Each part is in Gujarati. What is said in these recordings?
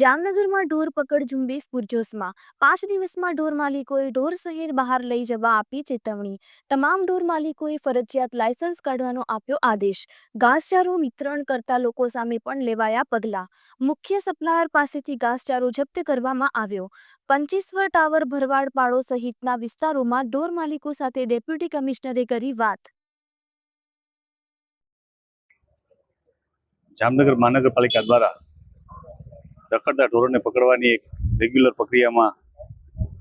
જામનગરમાં ઢોર પકડ ઝુંબેશ પૂરજોશમાં. પાંચ દિવસમાં ઢોર માલિકોએ ઢોર શહેર બહાર લઈ જવા આપી ચેતવણી. તમામ ઢોર માલિકોએ ફરજિયાત લાયસન્સ કાઢવાનો આપ્યો આદેશ. ઘાસચારો વિતરણ કરતા લોકો સામે પણ લેવાયા પગલાં. મુખ્ય સપ્લાયર પાસેથી ઘાસચારો જપ્ત કરવામાં આવ્યો. પંચીસવર ટાવર ભરવાડ પાડો સહિતના વિસ્તારોમાં ઢોર માલિકો સાથે ડેપ્યુટી કમિશનરે કરી વાત. જામનગર મહાનગરપાલિકા દ્વારા રખડતા ઢોરોને પકડવાની એક રેગ્યુલર પ્રક્રિયામાં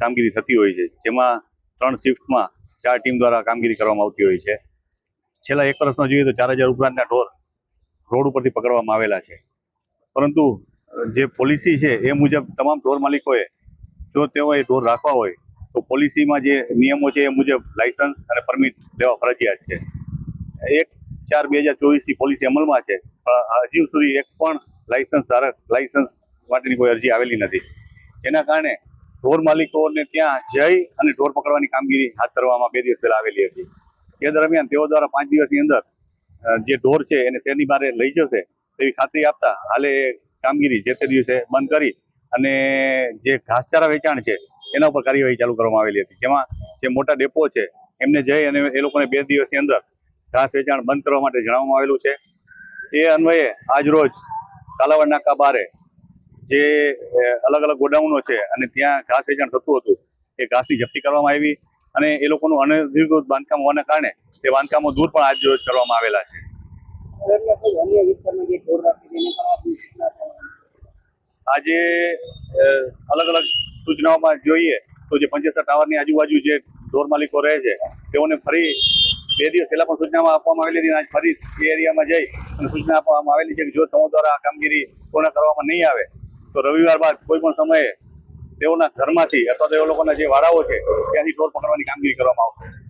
કામગીરી થતી હોય છે. જેમાં ત્રણ શિફ્ટમાં ચાર ટીમ દ્વારા કામગીરી કરવામાં આવતી હોય છે. છેલ્લા એક વર્ષમાં જોઈએ તો ચાર હજાર ઉપરાંતના ઢોર રોડ ઉપરથી પકડવામાં આવેલા છે. પરંતુ જે પોલિસી છે એ મુજબ તમામ ઢોર માલિકોએ જો તેઓએ ઢોર રાખવા હોય, તો પોલિસીમાં જે નિયમો છે એ મુજબ લાયસન્સ અને પરમિટ લેવા ફરજિયાત છે. એક ચાર બે હજાર ચોવીસથી પોલિસી અમલમાં છે. પણ હજુ સુધી એક પણ લાયસન્સ ધારક લાયસન્સ માટેની કોઈ અરજી આવેલી નથી. જેના કારણે ઢોર માલિકોને ત્યાં જઈ અને ઢોર પકડવાની કામગીરી હાથ ધરવામાં બે દિવસ પહેલા આવેલી હતી. તે દરમિયાન તેઓ દ્વારા પાંચ દિવસની અંદર જે ઢોર છે એને શહેરની બહાર લઈ જશે તેવી ખાતરી આપતા હાલે કામગીરી જે તે દિવસે બંધ કરી અને જે ઘાસચારા વેચાણ છે એના ઉપર કાર્યવાહી ચાલુ કરવામાં આવેલી હતી. જેમાં જે મોટા ડેપો છે એમને જઈ અને એ લોકોને બે દિવસની અંદર ઘાસ વેચાણ બંધ કરવા માટે જણાવવામાં આવેલું છે. એ અન્વયે આજ રોજ કાલાવડ નાકા બારે જે અલગ અલગ ગોડાઉનો છે અને ત્યાં ઘાસ વેચાણ થતું હતું, એ ઘાસની જપ્તી કરવામાં આવી અને એ લોકોનું અનધિકૃત બાંધકામ હોવાના કારણે એ બાંધકામો દૂર પણ આજ કરવામાં આવેલા છે. આજે અલગ અલગ સૂચનાઓમાં જોઈએ તો જે પંચેસર ટાવરની આજુબાજુ જે ઢોર માલિકો રહે છે, તેઓને ફરી બે દિવસ પહેલા પણ સૂચનામાં આપવામાં આવેલી હતી અને આજ ફરી એ એરિયામાં જઈ અને સૂચના આપવામાં આવેલી છે કે જો તમો દ્વારા આ કામગીરી પૂર્ણ કરવામાં નહીં આવે તો રવિવાર બાદ કોઈ પણ સમયે તેઓના ઘરમાંથી અથવા તો એ લોકોના જે વાડાઓ છે, ત્યાંથી ઢોર પકડવાની કામગીરી કરવામાં આવશે.